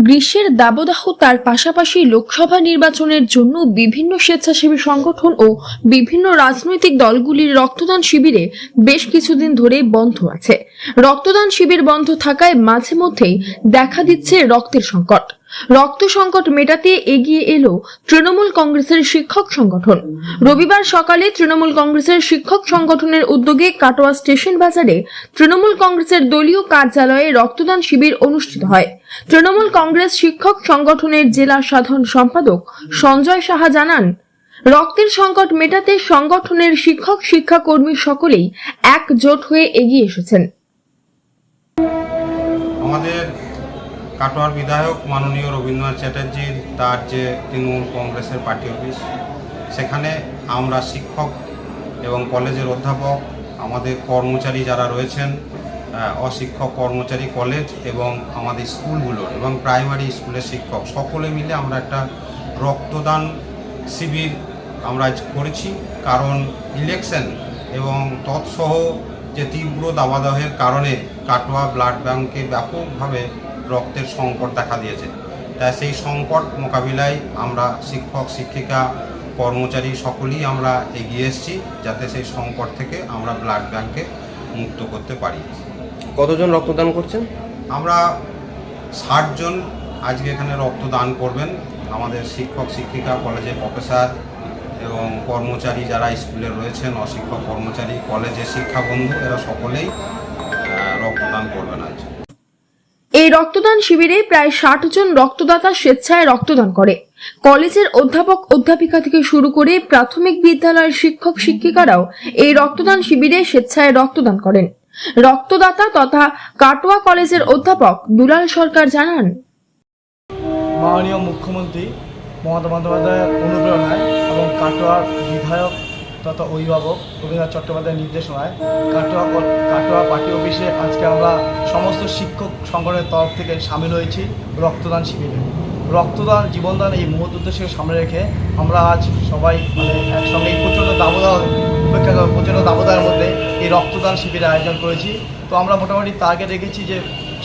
গ্রীষ্মের দাবদাহ তার পাশাপাশি লোকসভা নির্বাচনের জন্য বিভিন্ন স্বেচ্ছাসেবী সংগঠন ও বিভিন্ন রাজনৈতিক দলগুলির রক্তদান শিবিরে বেশ কিছুদিন ধরে বন্ধ আছে। রক্তদান শিবির বন্ধ থাকায় মাঝে মধ্যেই দেখা দিচ্ছে রক্তের সংকট। রক্ত সংকট মেটাতে এগিয়ে এলো তৃণমূল কংগ্রেসের শিক্ষক সংগঠন। রবিবার সকালে তৃণমূল কংগ্রেসের শিক্ষক সংগঠনের উদ্যোগে কাটোয়া স্টেশন বাজারে তৃণমূল কংগ্রেসের দলীয় কার্যালয়ে রক্তদান শিবির অনুষ্ঠিত হয়। তৃণমূল কংগ্রেস শিক্ষক সংগঠনের জেলা সাধারণ সম্পাদক সঞ্জয় সাহা জানান, রক্তের সংকট মেটাতে সংগঠনের শিক্ষক, শিক্ষাকর্মী সকলেই একজোট হয়ে এগিয়ে এসেছেন। আমাদের কাটোয়ার বিধায়ক মাননীয় রবীন্দ্রনাথ চ্যাটার্জি, তার যে তৃণমূল কংগ্রেসের পার্টি অফিস, সেখানে আমরা শিক্ষক এবং কলেজের অধ্যাপক, আমাদের কর্মচারী যারা রয়েছেন অশিক্ষক কর্মচারী কলেজ এবং আমাদের স্কুলগুলোর এবং প্রাইমারি স্কুলের শিক্ষক, সকলে মিলে আমরা একটা রক্তদান শিবির আমরা করেছি। কারণ ইলেকশন এবং তৎসহ যে তীব্র দাবাদাহের কারণে কাটোয়া ব্লাড ব্যাংকে ব্যাপকভাবে রক্তের সংকট দেখা দিয়েছে। তাই সেই সংকট মোকাবিলায় আমরা শিক্ষক শিক্ষিকা কর্মচারী সকলেই আমরা এগিয়ে এসেছি যাতে সেই সংকট থেকে আমরা ব্লাড ব্যাংকে মুক্ত করতে পারি। কতজন রক্তদান করছেন? আমরা ষাটজন আজকে এখানে রক্তদান করবেন। আমাদের শিক্ষক শিক্ষিকা কলেজের প্রফেসর এবং কর্মচারী যারা স্কুলে রয়েছেন অশিক্ষক কর্মচারী কলেজের শিক্ষাবন্ধু এরা সকলেই রক্তদান করবেন আজ। এই রক্তদান শিবিরে প্রায় ষাট জন রক্তদাতা স্বেচ্ছায় রক্তদান করে। কলেজের অধ্যাপক অধ্যাপিকা থেকে শুরু করে প্রাথমিক বিদ্যালয়ের শিক্ষক শিক্ষিকারাও এই রক্তদান শিবিরে স্বেচ্ছায় রক্তদান করেন। রক্তদাতা তথা কাটোয়া কলেজের অধ্যাপক দুলাল সরকার জানান, মাননীয় মুখ্যমন্ত্রী মমতা বন্দ্যোপাধ্যায়ের অনুপ্রেরণায় এবং কাটোয়ার বিধায়ক তথা অভিভাবক রবীন্দ্রনাথ চট্টোপাধ্যায়ের নির্দেশনায় কাটোয়া কাটোয়া পার্টি অফিসে আজকে আমরা সমস্ত শিক্ষক সংগঠনের তরফ থেকে সামিল হয়েছি রক্তদান শিবিরে। রক্তদান, জীবনদান এই মহৎ উদ্দেশ্যকে সামনে রেখে আমরা আজ সবাই মানে একসঙ্গে প্রচণ্ড দাবদাহ উপেক্ষা প্রচণ্ড দাবদাহের মধ্যে এই রক্তদান শিবিরের আয়োজন করেছি। তো আমরা মোটামুটি টার্গেট রেখেছি যে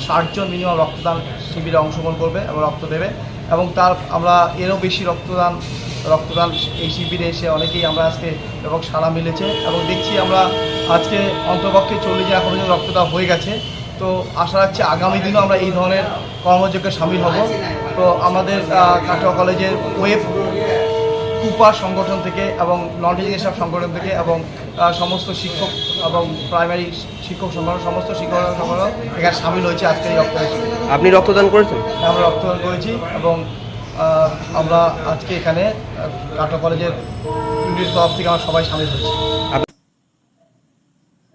ষাটজন মিনিমাম রক্তদান শিবিরে অংশগ্রহণ করবে এবং রক্ত দেবে। এবং তার আমরা এরও বেশি রক্তদান রক্তদান এই শিবিরে এসে অনেকেই আমরা আজকে এবং সাড়া মিলেছে এবং দেখছি আমরা আজকে অন্তপক্ষে চল্লিশ এখন পর্যন্ত রক্তদান হয়ে গেছে। তো আশা রাখছি আগামী দিনও আমরা এই ধরনের কর্মযজ্ঞে সামিল হব। তো আমাদের কাটোয়া কলেজের ওয়েব কুপার সংগঠন থেকে এবং নন টিচিং স্টাফ সংগঠন থেকে এবং সমস্ত শিক্ষক এবং প্রাইমারি শিক্ষক সংগঠন সমস্ত শিক্ষক সংগঠন এখানে সামিল হয়েছে আজকের এই রক্তদান আপনি রক্তদান করেছেন? আমরা রক্তদান করেছি এবং আমরা আজকে এখানে কাটোয়া কলেজের ইউনিট তরফ থেকে আমরা সবাই সামিল হয়েছি।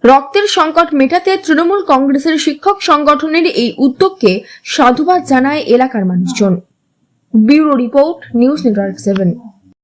রক্তের সংকট মেটাতে তৃণমূল কংগ্রেসের শিক্ষক সংগঠনের এই উদ্যোগকে সাধুবাদ জানায় এলাকার মানুষজন। Bureau report news network seven.